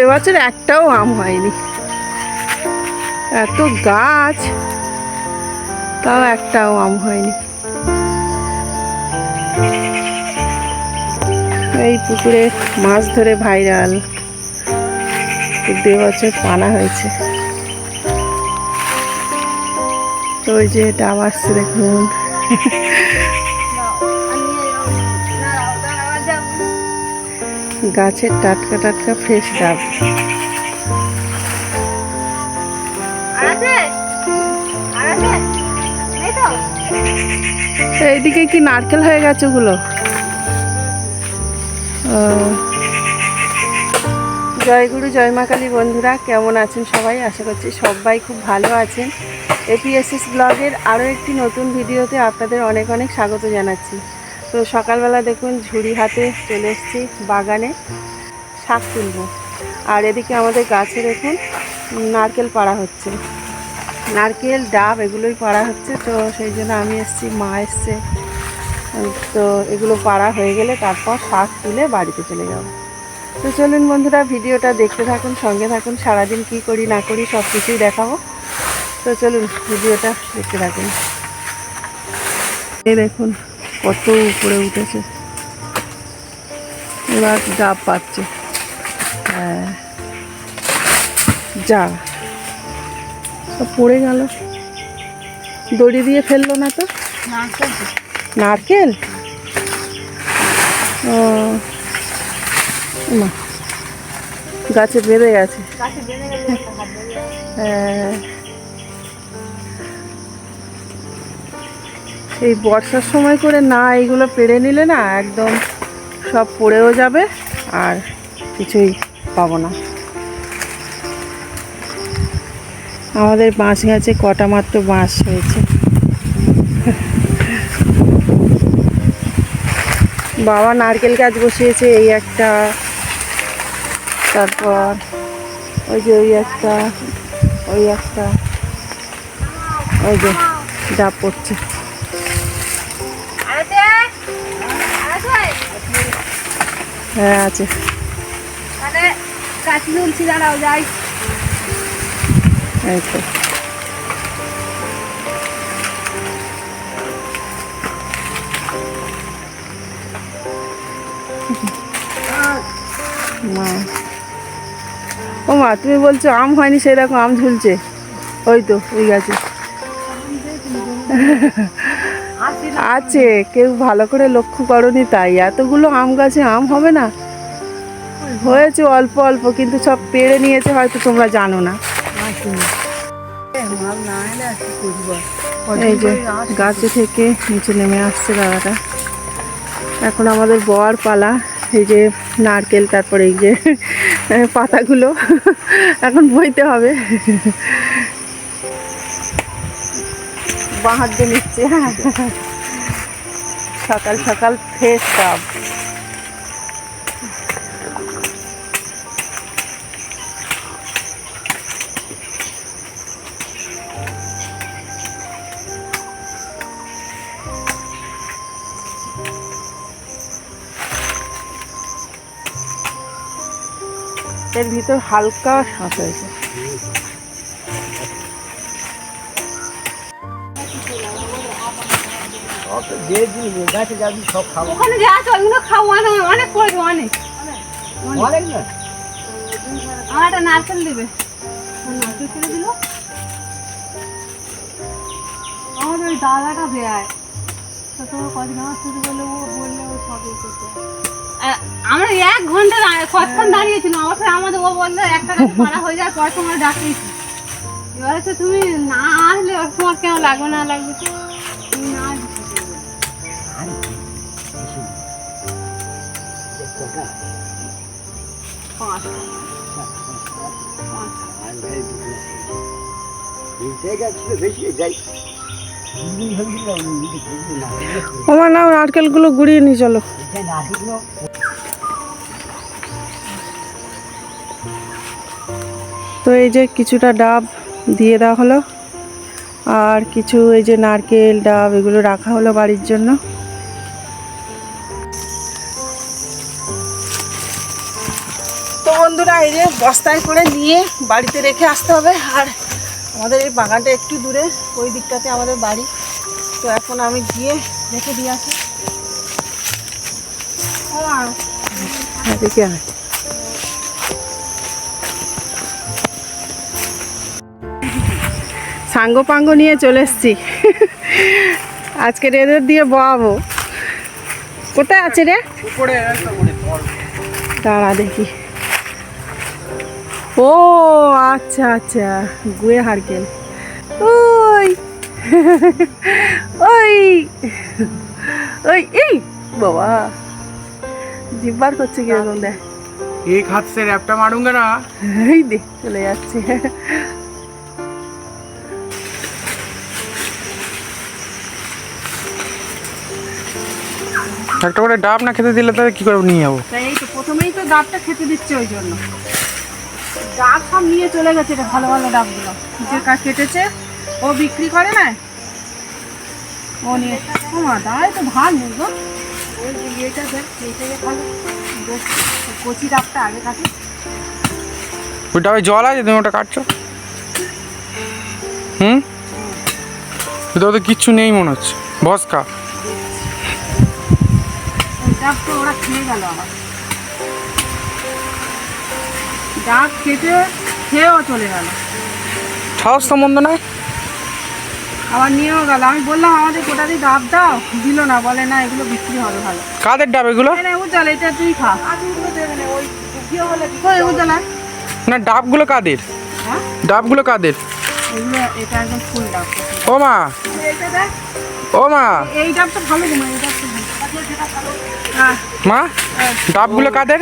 এবছর একটাও আম হয়নি। এত গাছ, তাও একটাও আম হয়নি। এই পুকুরে মাছ ধরে ভাইরাল দু বছর পানা হয়েছে। তো ওই যে ডাব আসছে দেখুন গাছের টাটকা টাটকা ফ্রেশ ডাব। এইদিকে কি নারকেল হয়ে গেছে ওগুলো? ও। জয়গুরু জয় মা কালী। বন্ধুরা, কেমন আছেন সবাই? আশা করছি সবাই খুব ভালো আছেন। এপিএসএস ব্লগের আরও একটি নতুন ভিডিওতে আপনাদের অনেক অনেক স্বাগত জানাচ্ছি। তো সকালবেলা দেখুন, ঝুড়ি হাতে চলে এসেছি বাগানে শাক তুলব। আর এদিকে আমাদের গাছে দেখুন, নারকেল পাড়া হচ্ছে। নারকেল, ডাব এগুলোই পাড়া হচ্ছে, তো সেই জন্য আমি এসেছি, মা এসছে। তো এগুলো পাড়া হয়ে গেলে তারপর শাক তুলে বাড়িতে চলে যাব। তো চলুন বন্ধুরা ভিডিওটা দেখতে থাকুন সঙ্গে থাকুন সারাদিন কি করি না করি সব কিছুই দেখাবো। তো চলুন ভিডিওটা দেখতে থাকুন। এই দেখুন কত উপরে উঠেছে। এবার ডাব পাচ্ছে। হ্যাঁ। যা। সব পড়ে গেল। দড়ি দিয়ে ফেলল না তো? নারকেল? ও। না। গাছে বেঁধে গেছে। হ্যাঁ। এই বর্ষার সময় করে না এইগুলো পেড়ে নিলে না একদম সব পড়েও যাবে আর কিছুই পাবো না। আমাদের বাঁশ গাছে কটা মাত্র বাঁশ হয়েছে। বাবা নারকেল গাছ বসিয়েছে এই একটা তারপর ওই যে ওই একটা ওই একটা, ওই যে ডাব পড়ছে। হ্যাঁ আছে। এই তো। মা। মা, তুমি বলছো আম হয়নি, সেই রকম আম ঝুলছে। ওই তো, ওই গাছে। আছে, কেউ ভালো করে লক্ষ্য করনি তাই। এতগুলো আম গাছে আম হবে না? হয়েছে অল্প অল্প, কিন্তু সব পেড়ে নিয়েছে, হয়তো তোমরা জানো না। এই যে, গাছে থেকে নিচে নেমে আসছে দাদাটা। এখন আমাদের বর পালা এই যে নারকেল, তারপরে এই যে পাতাগুলো এখন বইতে হবে। দিয়ে নিচ্ছে। হ্যাঁ সকাল সকাল ফ্রেশ ডাব এর ভিতর হালকা শাঁস হয়েছে। যে জিনিস যাবি সব খাব ওখানে যে আছে ওইগুলো খাও অনেক অনেক করেছে অনেক। অনেক আমার একটা নারকেল দেবে। নারকেল দিল। ওই দাদাটা দেয়। আমার শুরু করলে ও বললে ও সব করতে আমরা এক ঘণ্টা কতক্ষণ দাঁড়িয়েছিলাম? আমার ফের আমাদের ও বলল একটা গাছ পাড়া হয়ে যায় পরে তোমার ডাকিয়েছি। এবার হচ্ছে তুমি না আসলে ওর তোমার কেন লাগবে না লাগবে তুমি না আসলে কি করবে? পাঁচ বেশি যাই। আমার নাও, নারকেলগুলো গুড়িয়ে নিয়ে চলো। তো এই যে কিছুটা ডাব দিয়ে দেওয়া হলো, আর কিছু এই যে নারকেল ডাব, এগুলো রাখা হলো বাড়ির জন্য। তো বন্ধুরা, এই যে বস্তায় করে নিয়ে বাড়িতে রেখে আসতে হবে, আর আমাদের এই বাগানটা একটু দূরে ওই দিকটাতে আমাদের বাড়ি। তো এখন আমি গিয়ে রেখে দিয়ে আসি। আয়। সাঙ্গ পাঙ্গ নিয়ে চলে এসছি। আজকে এদের দিয়ে বয়াবো কোথায় আছে রে? দাঁড়া দেখি। ও আচ্ছা আচ্ছা গুয়ে হারকেল ওই ওই ওই এই বাবা। জিব্বার করছে কীরকম দেখ। এক হাত সে র্যাপটা মারুঙ্গা না এই দেখ চলে যাচ্ছে। একটা করে ডাব না খেতে দিলে তাহলে কি করে নিয়ে যাব? এই তো প্রথমেই তো ডাবটা খেতে দিচ্ছে ওই জন্য। ডাব সব নিয়ে চলে গেছে এটা ভালো ভালো ডাবগুলো। যে কাজ কেটেছে ও বিক্রি করে না? ও নিয়ে মা তো ভালো গো। ওই ইয়েটা দেখ এইটাকে ভালো। কচি ডাবটা আগে কাটে। ওই ডাবে জল আছে তুমি ওটা কাটছো? হুম? ভিতরে তো কিচ্ছু নেই মনে হচ্ছে। ভস্কা তো ওরা খেয়ে গেল আবার। ডাব কেটে খেয়েও চলে গেল। সাহস তো মন্দ নয় আবার নিয়েও গেল। আমি বললাম আমাদের গোটা দিয়ে ডাব দাও? দিল না বলে না এগুলো বিক্রি হবে ভালো। কাদের ডাব এগুলো? উজ্জ্বল এটা তুই খা। না ডাবগুলো কাদের? হ্যাঁ? ডাবগুলো কাদের? ও মা। ও মা। এই ডাবটা ভালো ভালো। হ্যাঁ। মা ডাবগুলো কাদের?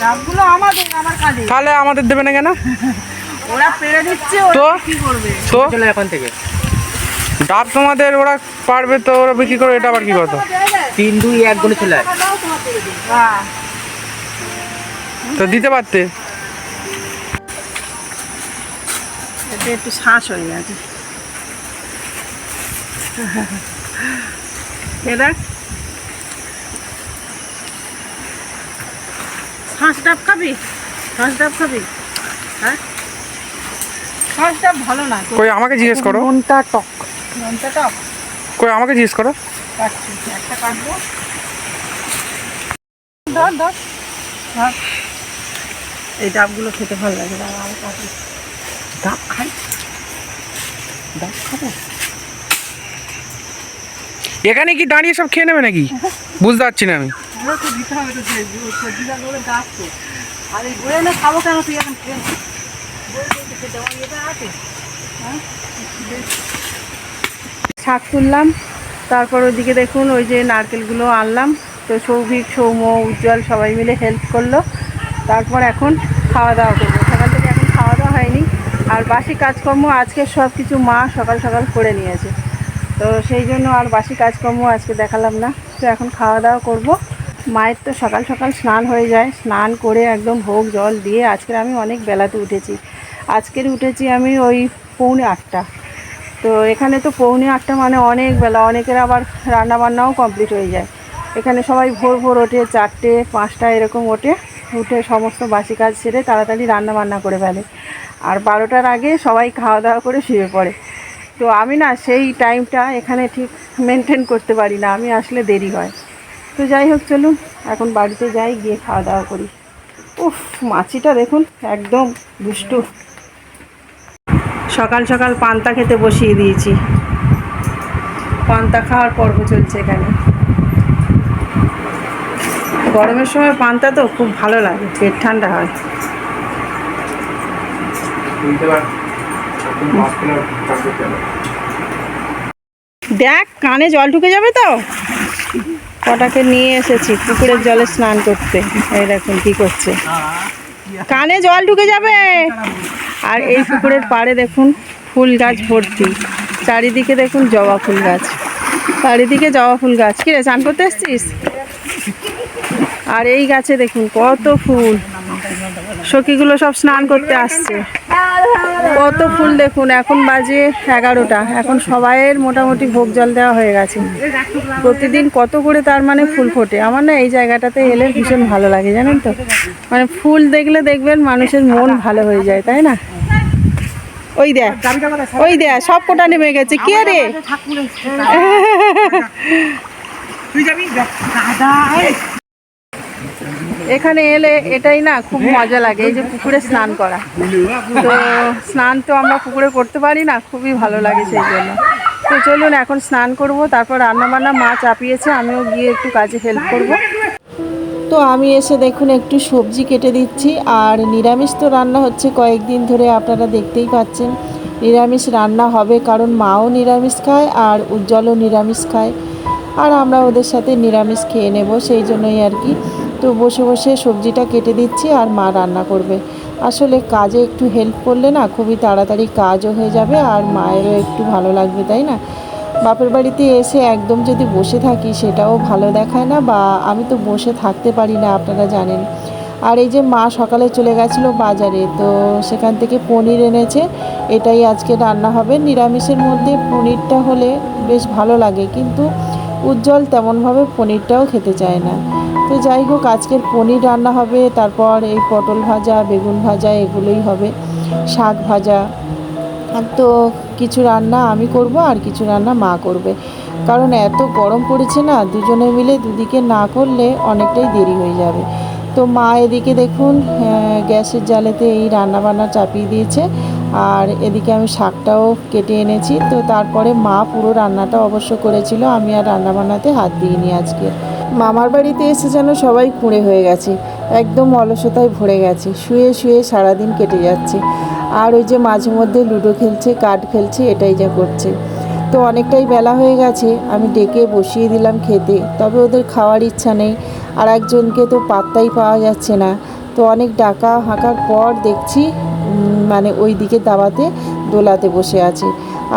ডাবগুলো আমাদের আমার কাজে। তাহলে আমাদের দেবে না কেন? ওরা পেরে দিচ্ছে তো? কি করবে। তো? এখন থেকে। ডাব তোমাদের ওরা পারবে তো ওরা বিক্রি করে এটা আবার কি কথা তিন দুই এক গুণে চলে। হ্যাঁ। তো দিতে পারতে? একটু শ্বাস হয়ে গেছে। এ শ্বাস ডাব খাবি? শ্বাস ডাব খাবি? হ্যাঁ? শ্বাস ডাব ভালো না কই আমাকে জিজ্ঞেস করো। মনটা টক। মনটা টক? কই আমাকে জিজ্ঞেস করো। কাটছি একটা কাটবো। ধর ধর ধর। এই ডাবগুলো খেতে ভালো লাগে দাঁড়া আমি কাটি ডাব খাই? ডাব খাব? এখানে কি দাঁড়িয়ে সব খেয়ে নেবে নাকি? বুঝতে পারছি না আমি। ওরা তো দিতে হবে তো সবজি গাছ তো। আর এই না খাব কেন তুই এখন হ্যাঁ? শাক তুললাম, তারপর ওইদিকে দেখুন ওই যে নারকেলগুলো আনলাম, তো সৌভিক সৌম উজ্জ্বল সবাই মিলে হেল্প করল। তারপর এখন খাওয়া দাওয়া করব। সকাল থেকে এখন খাওয়া দাওয়া হয়নি, আর বাসি কাজকর্ম আজকে সব কিছু মা সকাল সকাল করে নিয়েছে। তো সেই জন্য আর বাসি কাজকর্ম আজকে দেখালাম না, তো এখন খাওয়া দাওয়া করব। মায়ের তো সকাল সকাল স্নান হয়ে যায়। স্নান করে একদম ভোগ জল দিয়ে আজকের আমি অনেক বেলাতে উঠেছি। আজকের উঠেছি আমি ওই পৌনে আটটা। তো এখানে তো পৌনে আটটা মানে অনেক বেলা, অনেকের আবার রান্না বান্নাও কমপ্লিট হয়ে যায়। এখানে সবাই ভোর ভোর ওঠে, চারটে, পাঁচটা এরকম ওঠে। উঠে সমস্ত বাসি কাজ সেরে তাড়াতাড়ি রান্না বান্না করে ফেলে। আর বারোটার আগে সবাই খাওয়া দাওয়া করে শুয়ে পড়ে। তো আমি না সেই টাইমটা এখানে ঠিক মেনটেন করতে পারি না। আমি আসলে দেরি হয়। তো যাই হোক চলুন এখন বাড়িতে যাই গিয়ে খাওয়া দাওয়া করি। উফ মাছিটা দেখুন একদম দুষ্টু। সকাল সকাল পান্তা খেতে বসিয়ে দিয়েছি। পান্তা খাওয়ার পর্ব চলছে এখানে। গরমের সময় পান্তা তো খুব ভালো লাগে পেট ঠান্ডা হয়। দেখ কানে জল ঢুকে যাবে তো। কটাকে নিয়ে এসেছি পুকুরের জলে স্নান করতে। এই দেখুন কি করছে। কানে জল ঢুকে যাবে। আর এই পুকুরের পাড়ে দেখুন ফুল গাছ ভর্তি। চারিদিকে দেখুন জবা ফুল গাছ। চারিদিকে জবা ফুল গাছ। কি রে, স্নান করতে এসছিস? আর এই গাছে দেখুন কত ফুল। সখীগুলো সব স্নান করতে আসছে। কত ফুল দেখুন, এখন বাজে এগারোটা। এখন সবাইয়ের মোটামুটি ভোগ জল দেওয়া হয়ে গেছে। প্রতিদিন কত করে তার মানে ফুল ফোটে? আমার না এই জায়গাটাতে এলে ভীষণ ভালো লাগে, জানেন তো? মানে ফুল দেখলে দেখবেন মানুষের মন ভালো হয়ে যায়, তাই না? ওই দেখ ওই দেখ, সব কোটা নেমে গেছে। কে রে? এখানে এলে এটাই না খুব মজা লাগে, এই যে পুকুরে স্নান করা। তো স্নান তো আমরা পুকুরে করতে পারি না, খুবই ভালো লাগে সেই জন্য। তো চলুন এখন স্নান করব, তারপর রান্নাবান্না মা চাপিয়েছে, আমিও গিয়ে একটু কাজে হেল্প করব। তো আমি এসে দেখুন একটু সবজি কেটে দিচ্ছি, আর নিরামিষ তো রান্না হচ্ছে কয়েকদিন ধরে আপনারা দেখতেই পাচ্ছেন। নিরামিষ রান্না হবে কারণ মাও নিরামিষ খায়, আর উজ্জ্বলও নিরামিষ খায়। আর আমরা ওদের সাথে নিরামিষ খেয়ে নেব, সেই জন্যই আর কি। তো বসে বসে সবজিটা কেটে দিচ্ছি আর মা রান্না করবে। আসলে কাজে একটু হেল্প করলে না খুবই তাড়াতাড়ি কাজও হয়ে যাবে আর মায়েরও একটু ভালো লাগবে, তাই না? বাপের বাড়িতে এসে একদম যদি বসে থাকি সেটাও ভালো দেখায় না বা আমি তো বসে থাকতে পারি না, আপনারা জানেন। আর এই যে মা সকালে চলে গেছিল বাজারে, তো সেখান থেকে পনির এনেছে। এটাই আজকে রান্না হবে। নিরামিষের মধ্যে পনিরটা হলে বেশ ভালো লাগে। কিন্তু উজ্জ্বল তেমনভাবে পনিরটাও খেতে চায় না। তো যাই হোক, আজকের পনির রান্না হবে, তারপর এই পটল ভাজা, বেগুন ভাজা, এগুলোই হবে, শাক ভাজা। তো কিছু রান্না আমি করব আর কিছু রান্না মা করবে। কারণ এত গরম পড়েছে না, দুজনে মিলে দুদিকে না করলে অনেকটাই দেরি হয়ে যাবে। তো মা এদিকে দেখুন গ্যাসের জালেতে এই রান্না বান্না চাপিয়ে দিয়েছে। আর এদিকে আমি শাকটাও কেটে এনেছি। তো তারপরে মা পুরো রান্নাটা অবশ্য করেছিল, আমি আর রান্না বান্নাতে হাত দিইনি আজকে। মামার বাড়িতে এসে যেন সবাই কুঁড়ে হয়ে গেছে, একদম অলসতায় ভরে গেছে, শুয়ে শুয়ে সারাদিন কেটে যাচ্ছে। আর ওই যে মাঝে মধ্যে লুডো খেলছে, কার্ড খেলছে, এটাই যা করছে। তো অনেকটাই বেলা হয়ে গেছে, আমি ডেকে বসিয়ে দিলাম খেতে, তবে ওদের খাওয়ার ইচ্ছা নেই। আর একজনকে তো পাত্তাই পাওয়া যাচ্ছে না। তো অনেক ডাকা হাঁকার পর দেখছি মানে ওই দিকে দাবাতে দোলাতে বসে আছে।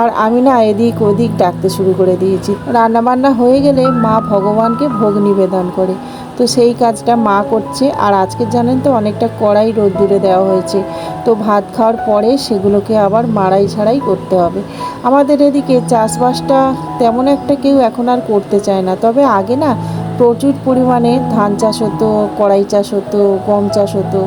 আর আমি না এদিক ওদিক ডাকতে শুরু করে দিয়েছি। রান্নাবান্না হয়ে গেলে মা ভগবানকে ভোগ নিবেদন করে। তো সেই কাজটা মা করছে। আর আজকে জানেন তো অনেকটা কড়াই রোদ্দুরে দেওয়া হয়েছে। তো ভাত খাওয়ার পরে সেগুলোকে আবার মাড়াই ছাড়াই করতে হবে। আমাদের এদিকে চাষবাসটা তেমন একটা কেউ এখন আর করতে চায় না। তবে আগে না প্রচুর পরিমাণে ধান চাষ হতো, কড়াই চাষ হতো, গম চাষ হতো।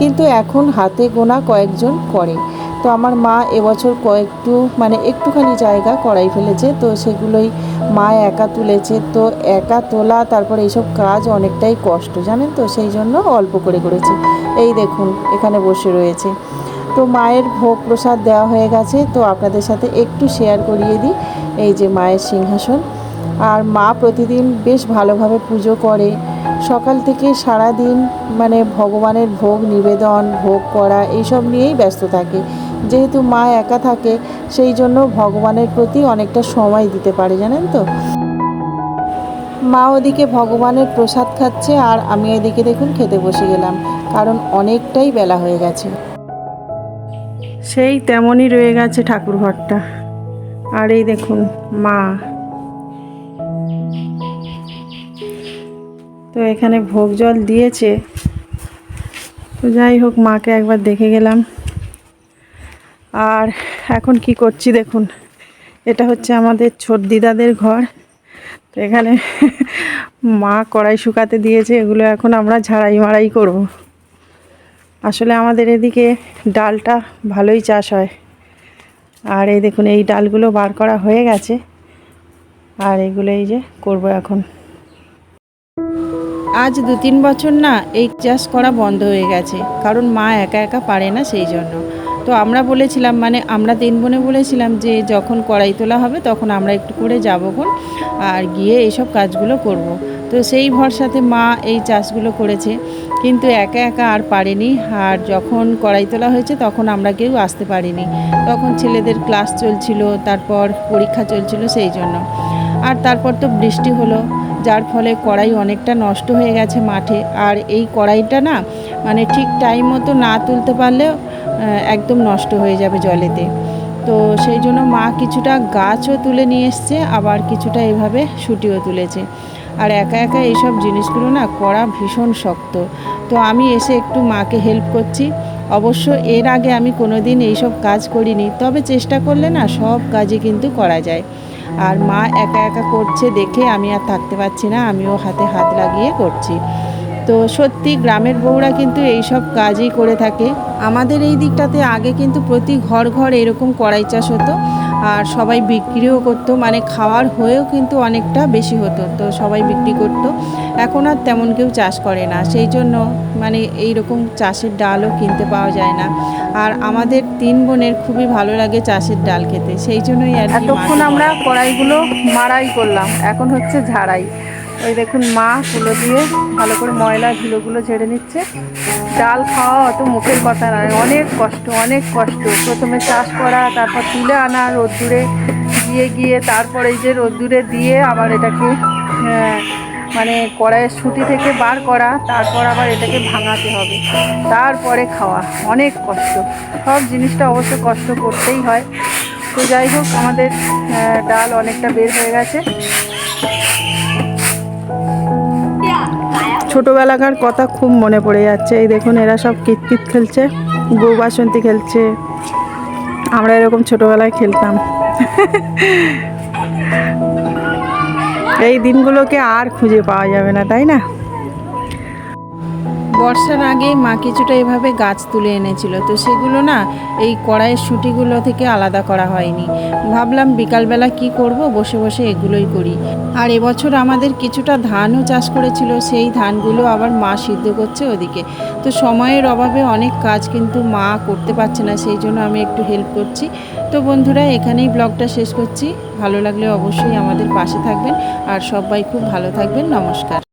কিন্তু এখন হাতে গোনা কয়েকজন করে। তো আমার মা এবছর কয়েকটু মানে একটুখানি জায়গা কড়াই ফেলেছে, তো সেগুলোই মা একা তুলেছে। তো একা তোলা, তারপর এইসব কাজ অনেকটাই কষ্ট, জানেন তো? সেই জন্য অল্প করে করেছে। এই দেখুন, এখানে বসে রয়েছে। তো মায়ের ভোগ প্রসাদ দেওয়া হয়ে গেছে, তো আপনাদের সাথে একটু শেয়ার করিয়ে দিই। এই যে মায়ের সিংহাসন। আর মা প্রতিদিন বেশ ভালোভাবে পুজো করে। সকাল থেকে সারা দিন মানে ভগবানের ভোগ, নিবেদন, ভোগ করা এইসব নিয়েই ব্যস্ত থাকে। যেহেতু মা একা থাকে, সেই জন্য ভগবানের প্রতি অনেকটা সময় দিতে পারে, জানেন তো? মা ওদিকে ভগবানের প্রসাদ খাচ্ছে আর আমি এদিকে দেখুন খেতে বসে গেলাম, কারণ অনেকটাই বেলা হয়ে গেছে। সেই তেমনই রয়ে গেছে ঠাকুর ঘরটা আর এই দেখুন মা তো এখানে ভোগ জল দিয়েছে। তো যাই হোক, মাকে একবার দেখে গেলাম। আর এখন কি করছি দেখুন, এটা হচ্ছে আমাদের ছোট দিদাদের ঘর। তো এখানে মা কড়াই শুকাতে দিয়েছে, এগুলো এখন আমরা ঝাড়াই মারাই করব। আসলে আমাদের এদিকে ডালটা ভালোই চাষ হয়। আর এই দেখুন, এই ডালগুলো বার করা হয়ে গেছে। আর এগুলো এই যে করব এখন। আজ দু তিন বছর না এই চাষ করা বন্ধ হয়ে গেছে, কারণ মা একা একা পারে না সেই জন্য। তো আমরা বলেছিলাম মানে আমরা তিন বোনে বলেছিলাম যে যখন কড়াই তোলা হবে তখন আমরা একটু করে যাব খন আর গিয়ে এইসব কাজগুলো করব। তো সেই ভরসাতে মা এই চাষগুলো করেছে, কিন্তু একা একা আর পারেনি, আর যখন কড়াই তোলা হয়েছে তখন আমরা কেউ আসতে পারিনি। তখন ছেলেদের ক্লাস চলছিল, তারপর পরীক্ষা চলছিল সেই জন্য। আর তারপর তো বৃষ্টি হলো যার ফলে কড়াই অনেকটা নষ্ট হয়ে গেছে মাঠে। আর এই কড়াইটা না মানে ঠিক টাইম মতো না তুলতে পারলেও আহ, একদম নষ্ট হয়ে যাবে জলেতে। তো সেই জন্য মা কিছুটা গাছও তুলে নিয়ে এসছে আবার কিছুটা এভাবে শুটিও তুলেছে। আর একা একা এইসব জিনিসগুলো না করা ভীষণ শক্ত। তো আমি এসে একটু মাকে হেল্প করছি। অবশ্য এর আগে আমি কোনো দিন এইসব কাজ করিনি তবে চেষ্টা করলে না সব কাজই কিন্তু করা যায়। আর মা একা একা করছে দেখে আমি আর থাকতে পারছি না, আমিও হাতে হাত লাগিয়ে করছি। তো সত্যি গ্রামের বউরা কিন্তু এই সব কাজই করে থাকে। আমাদের এই দিকটাতে আগে কিন্তু প্রতি ঘর ঘর এরকম কড়াই চাষ হতো। আর সবাই বিক্রিও করতো মানে খাওয়ার হয়েও কিন্তু অনেকটা বেশি হতো তো সবাই বিক্রি করতো। এখন আর তেমন কেউ চাষ করে না সেই জন্য মানে এই রকম চাষের ডালও কিনতে পাওয়া যায় না। আর আমাদের তিন বোনের খুবই ভালো লাগে চাষের ডাল খেতে সেই জন্যই আর এতক্ষণ আমরা কড়াইগুলো মারাই করলাম এখন হচ্ছে ঝাড়াই। ওই দেখুন মা কুলো দিয়ে ভালো করে ময়লা ধুলোগুলো ঝেড়ে নিচ্ছে। ডাল খাওয়া অত মুখের কথা নয়, অনেক কষ্ট অনেক কষ্ট। প্রথমে চাষ করা, তারপর তুলে আনা রোদ্দুরে দিয়ে গিয়ে, তারপর এই যে রোদ্দুরে দিয়ে আবার এটাকে মানে কড়াইয়ের সুটি থেকে বার করা, তারপর আবার এটাকে ভাঙাতে হবে। তারপরে খাওয়া, অনেক কষ্ট। সব জিনিসটা অবশ্য কষ্ট করতেই হয়। তো যাই হোক, আমাদের ডাল অনেকটা বের হয়ে গেছে। ছোটোবেলাকার কথা খুব মনে পড়ে যাচ্ছে। এই দেখুন, এরা সব কিতকিত খেলছে, গো বাসন্তী খেলছে। আমরা এরকম ছোটোবেলায় খেলতাম। এই দিনগুলোকে আর খুঁজে পাওয়া যাবে না, তাই না? বর্ষার আগে মা কিছুটা এভাবে গাছ তুলে এনেছিল। তো সেগুলো না এই কড়াইয়ের সুটিগুলো থেকে আলাদা করা হয়নি। ভাবলাম বিকালবেলা কি করব? বসে বসে এগুলোই করি। আর এবছর আমাদের কিছুটা ধানও চাষ করেছিল, সেই ধানগুলো আবার মা সিদ্ধ করছে ওদিকে। তো সময়ের অভাবে অনেক কাজ কিন্তু মা করতে পারছে না, সেই জন্য আমি একটু হেল্প করছি। তো বন্ধুরা, এখানেই ব্লগটা শেষ করছি। ভালো লাগলে অবশ্যই আমাদের পাশে থাকবেন। আর সবাই খুব ভালো থাকবেন। নমস্কার।